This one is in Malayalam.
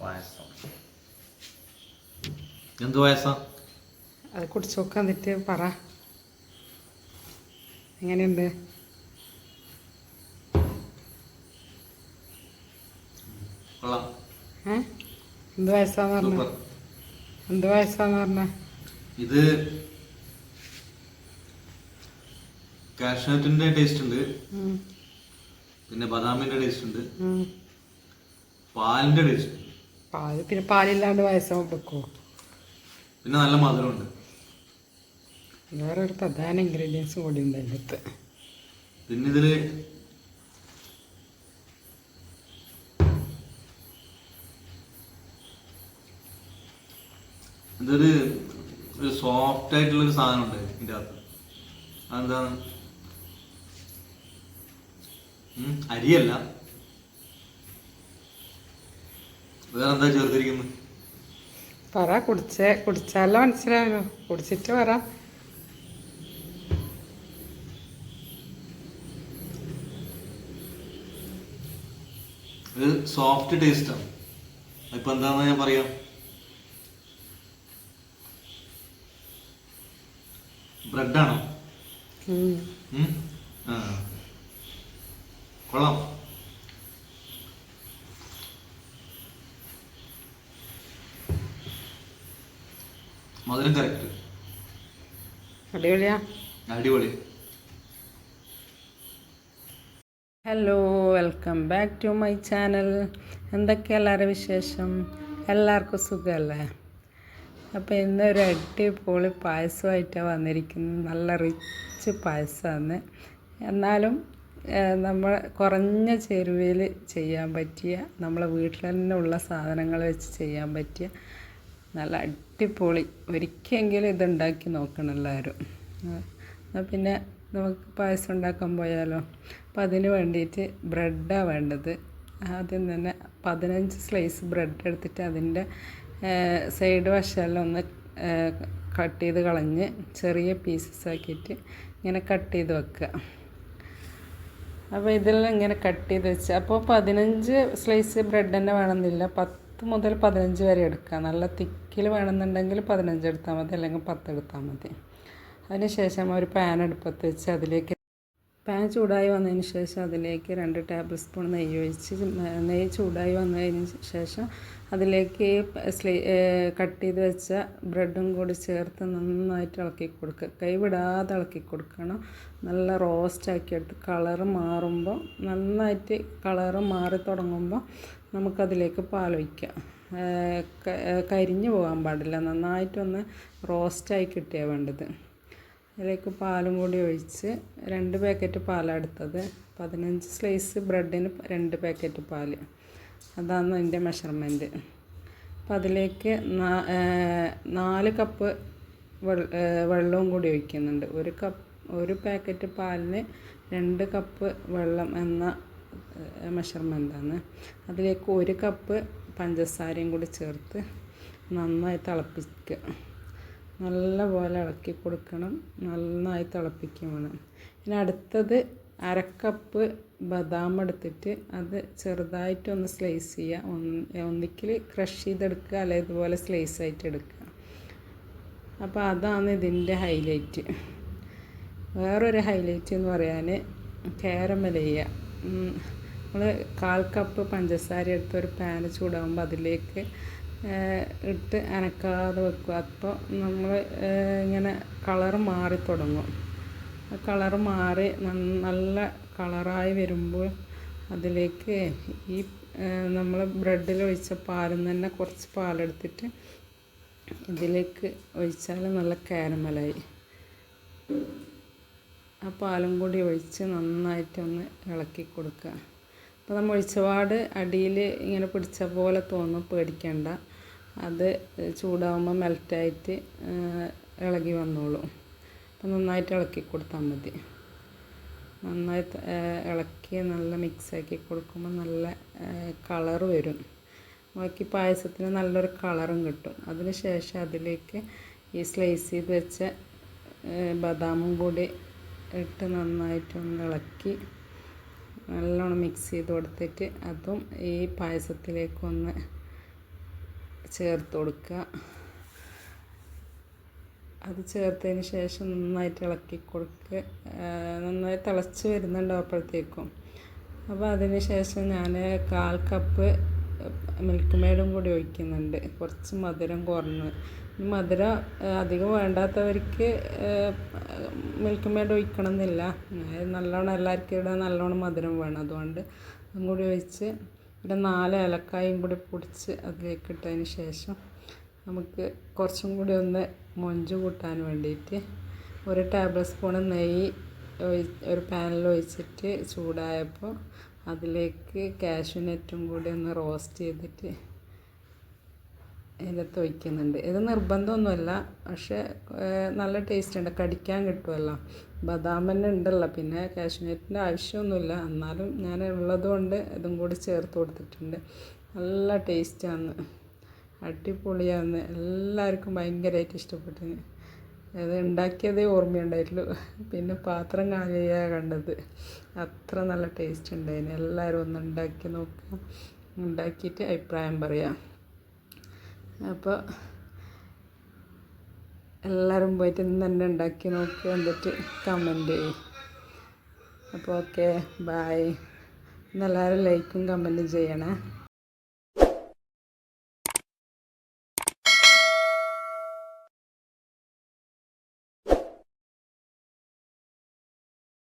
പായസം. എന്ത് പായസം? അത് കുടിച്ച് നോക്കാൻ എന്നിട്ട് പറ. എങ്ങനെയുണ്ട്? എന്ത് വയസ്സാന്ന് പറഞ്ഞ? എന്ത് വയസ്സാന്ന് പറഞ്ഞ? ഇത് കാഷ്നട്ടിന്റെ ടേസ്റ്റ് ഉണ്ട്. പിന്നെ ബദാമിന്റെ ടേസ്റ്റ് ഉണ്ട്. പാലിന്റെ ടേസ്റ്റ് പാൽ. പിന്നെ പാലില്ലാണ്ട് വയസ്സാകുമ്പോൾ വെക്കുമോ പിന്നെ നല്ല മധുരമുണ്ട്. വേറെ ഒരു പ്രധാന ഇൻഗ്രീഡിയൻസ് കൂടി ഉണ്ട് അതിന്റെ അകത്ത് പിന്നെ ഇതിൽ ഇതൊരു ഒരു സോഫ്റ്റ് ആയിട്ടുള്ള ഒരു സാധനം ഉണ്ട് ഇതിന്റെ അകത്ത്. അതെന്താണ്? അരിയല്ല. വേറെന്താ ചേർത്തിരിക്കുന്നത് പറ കുടിച്ചേ കുടിച്ചാലോ മനസ്സിലാവല്ലോ കുടിച്ചിട്ട് പറ. ഇത് സോഫ്റ്റ് ടേസ്റ്റാണ് ഇപ്പൊ എന്താന്ന് ഞാൻ പറയാം? ബ്രെഡാണോ. കൊള്ളാം. മധുരം കറക്റ്റ് അടിപൊളിയാ. അടിപൊളി. Hello welcome back to my channel എന്തൊക്കെ എല്ലാവരും വിശേഷം? എല്ലാവർക്കും സുഖമല്ലേ അപ്പോൾ ഇന്നൊരു അടിപൊളി പായസമായിട്ടാണ് വന്നിരിക്കുന്നത്. നല്ല റിച്ച് പായസമാണ്. എന്നാലും നമ്മൾ കുറഞ്ഞ ചേരുവയിൽ ചെയ്യാൻ പറ്റിയ നമ്മളെ വീട്ടിൽ തന്നെ ഉള്ള സാധനങ്ങൾ വെച്ച് ചെയ്യാൻ പറ്റിയ നല്ല അടിപൊളി. ഒരിക്കലെങ്കിലും ഇതുണ്ടാക്കി നോക്കണം എല്ലാവരും. എന്നാൽ പിന്നെ നമുക്ക് പായസം ഉണ്ടാക്കാൻ പോയാലോ? അപ്പോൾ അതിന് വേണ്ടിയിട്ട് ബ്രെഡാണ് വേണ്ടത്. ആദ്യം തന്നെ പതിനഞ്ച് സ്ലൈസ് ബ്രെഡ് എടുത്തിട്ട് അതിന്റെ സൈഡ് വശമെല്ലാം ഒന്ന് കട്ട് ചെയ്ത് കളഞ്ഞ് ചെറിയ പീസസ് ആക്കിയിട്ട് ഇങ്ങനെ കട്ട് ചെയ്ത് വെക്കുക. അപ്പോൾ ഇതെല്ലാം ഇങ്ങനെ കട്ട് ചെയ്ത് വെച്ച് അപ്പോൾ പതിനഞ്ച് സ്ലൈസ് ബ്രെഡ് തന്നെ വേണമെന്നില്ല. പത്ത് മുതൽ പതിനഞ്ച് വരെ എടുക്കുക. നല്ല തിക്കിൽ വേണമെന്നുണ്ടെങ്കിൽ പതിനഞ്ച് എടുത്താൽ മതി അല്ലെങ്കിൽ പത്ത് എടുത്താൽ മതി. അതിന് ശേഷം ഒരു പാൻ അടുപ്പത്ത് വെച്ച് അതിലേക്ക് പാൻ ചൂടായി വന്നതിന് ശേഷം അതിലേക്ക് രണ്ട് ടേബിൾ സ്പൂൺ നെയ്യ് ഒഴിച്ച് നെയ്യ് ചൂടായി വന്നതിന് ശേഷം അതിലേക്ക് സ്ലീ കട്ട് ചെയ്ത് വെച്ച ബ്രെഡും കൂടി ചേർത്ത് നന്നായിട്ട് ഇളക്കി കൊടുക്കുക. കൈ വിടാതെ ഇളക്കി കൊടുക്കണം. നല്ല റോസ്റ്റ് ആക്കി എടുത്ത് കളറ് മാറുമ്പോൾ നന്നായിട്ട് കളറ് മാറി തുടങ്ങുമ്പോൾ നമുക്കതിലേക്ക് പാലൊഴിക്കാം കരിഞ്ഞു പോകാൻ പാടില്ല. നന്നായിട്ടൊന്ന് റോസ്റ്റായി കിട്ടിയാൽ വേണ്ടത്. അതിലേക്ക് പാലും കൂടി ഒഴിച്ച് രണ്ട് പാക്കറ്റ് പാലാണ് എടുത്തത്. പതിനഞ്ച് സ്ലൈസ് ബ്രെഡിന് രണ്ട് പാക്കറ്റ് പാൽ അതാണ് അതിന്റെ മെഷർമെന്റ് അപ്പം അതിലേക്ക് നാല് കപ്പ് വെള്ളവും കൂടി ഒഴിക്കുന്നുണ്ട്. ഒരു കപ്പ് ഒരു പാക്കറ്റ് പാലിന് രണ്ട് കപ്പ് വെള്ളം എന്ന മെഷർമെന്റാണ് അതിലേക്ക് ഒരു കപ്പ് പഞ്ചസാരയും കൂടി ചേർത്ത് നന്നായി തിളപ്പിക്കുക. നല്ലപോലെ ഇളക്കി കൊടുക്കണം. നന്നായി തിളപ്പിക്കുകയും വേണം ഇനി അടുത്തത് അരക്കപ്പ് ബദാം എടുത്തിട്ട് അത് ചെറുതായിട്ടൊന്ന് സ്ലൈസ് ചെയ്യുക. ഒന്ന് ഒന്നിക്കിൽ ക്രഷ് ചെയ്തെടുക്കുക. അല്ലെങ്കിൽ ഇതുപോലെ സ്ലൈസ് ആയിട്ട് എടുക്കുക. അപ്പോൾ അതാണ് ഇതിന്റെ ഹൈലൈറ്റ് വേറൊരു ഹൈലൈറ്റ് എന്ന് പറയാൻ കാരമൽ ചെയ്യുക. നമ്മൾ കാൽ കപ്പ് പഞ്ചസാര എടുത്ത് ഒരു ചൂടാകുമ്പോൾ അതിലേക്ക് ഇട്ട് അനക്കാതെ വെക്കുക. അപ്പോൾ നമ്മൾ ഇങ്ങനെ കളർ മാറി തുടങ്ങും. കളർ മാറി നല്ല കളറായി വരുമ്പോൾ അതിലേക്ക് ഈ നമ്മൾ ബ്രെഡിൽ ഒഴിച്ച പാലിൽ തന്നെ കുറച്ച് പാലെടുത്തിട്ട് ഇതിലേക്ക് ഒഴിച്ചാൽ നല്ല കാരമലായി. ആ പാലും കൂടി ഒഴിച്ച് നന്നായിട്ടൊന്ന് ഇളക്കി കൊടുക്കുക. അപ്പോൾ നമ്മൾ ഒഴിച്ചപാട് അടിയിൽ ഇങ്ങനെ പിടിച്ച പോലെ തോന്നും പേടിക്കണ്ട. അത് ചൂടാവുമ്പോൾ മെൽറ്റായിട്ട് ഇളകി വന്നോളും. അപ്പോൾ നന്നായിട്ട് ഇളക്കി കൊടുത്താൽ മതി. നന്നായി ഇളക്കി നല്ല മിക്സാക്കി കൊടുക്കുമ്പോൾ നല്ല കളർ വരും. ബാക്കി പായസത്തിന് നല്ലൊരു കളറും കിട്ടും. അതിന് ശേഷം അതിലേക്ക് ഈ സ്ലൈസ് ചെയ്ത് വെച്ച ബദാമും കൂടി ഇട്ട് നന്നായിട്ടൊന്ന് ഇളക്കി നല്ലോണം മിക്സ് ചെയ്ത് കൊടുത്തിട്ട് അതും ഈ പായസത്തിലേക്കൊന്ന് ചേർത്ത് കൊടുക്കുക. അത് ചേർത്തതിന് ശേഷം നന്നായിട്ട് ഇളക്കി കൊടുക്കുക. നന്നായി തിളച്ച് വരുന്നുണ്ടാവും അപ്പോഴത്തേക്കും. അപ്പോൾ അതിന് ശേഷം ഞാൻ കാൽ കപ്പ് മിൽക്ക് മേഡും കൂടി ഒഴിക്കുന്നുണ്ട്. കുറച്ച് മധുരം കുറഞ്ഞ്. മധുരം അധികം വേണ്ടാത്തവർക്ക് മിൽക്ക് മെയ്ഡ് ഒഴിക്കണം എന്നില്ല നല്ലോണം എല്ലാവർക്കും ഇവിടെ നല്ലോണം മധുരം വേണം. അതുകൊണ്ട് അതും കൂടി ഒഴിച്ച് ഇവിടെ നാല് ഏലക്കായും കൂടി പൊടിച്ച് അതിലേക്ക് ഇട്ടതിന് ശേഷം നമുക്ക് കുറച്ചും കൂടി ഒന്ന് മൊഞ്ച് കൂട്ടാൻ വേണ്ടിയിട്ട് ഒരു ടേബിൾ സ്പൂൺ നെയ്യ് ഒരു പാനിൽ ഒഴിച്ചിട്ട് ചൂടായപ്പോൾ അതിലേക്ക് കാഷ്യൂനറ്റും കൂടി ഒന്ന് റോസ്റ്റ് ചെയ്തിട്ട് ഇതിനകത്ത് വയ്ക്കുന്നുണ്ട് ഇത് നിർബന്ധമൊന്നുമല്ല പക്ഷേ നല്ല ടേസ്റ്റ് ഉണ്ട്. കടിക്കാൻ കിട്ടുമല്ലോ. ബദാം തന്നെ ഉണ്ടല്ലോ. പിന്നെ കാഷ്യൂനറ്റിന്റെ ആവശ്യമൊന്നുമില്ല. എന്നാലും ഞാൻ ഉള്ളതുകൊണ്ട് ഇതും കൂടി ചേർത്ത് കൊടുത്തിട്ടുണ്ട്. നല്ല ടേസ്റ്റാണ് അടിപൊളിയാന്ന് എല്ലാവർക്കും ഭയങ്കരമായിട്ട് ഇഷ്ടപ്പെട്ടു. അത് ഉണ്ടാക്കിയതേ ഓർമ്മയുണ്ടായിട്ടുള്ളൂ. പിന്നെ പാത്രം കാലിയാണ് കണ്ടത്. അത്ര നല്ല ടേസ്റ്റ് ഉണ്ടായിന്. എല്ലാവരും ഒന്ന് ഉണ്ടാക്കി നോക്കുക ഉണ്ടാക്കിയിട്ട് അഭിപ്രായം പറയാം. അപ്പോൾ എല്ലാവരും പോയിട്ട് ഇന്ന് തന്നെ ഉണ്ടാക്കി നോക്കുക എന്നിട്ട് കമന്റ് ചെയ്യും. അപ്പോൾ ഓക്കെ ബായ് ഇന്ന് എല്ലാവരും ലൈക്കും കമന്റും ചെയ്യണേ.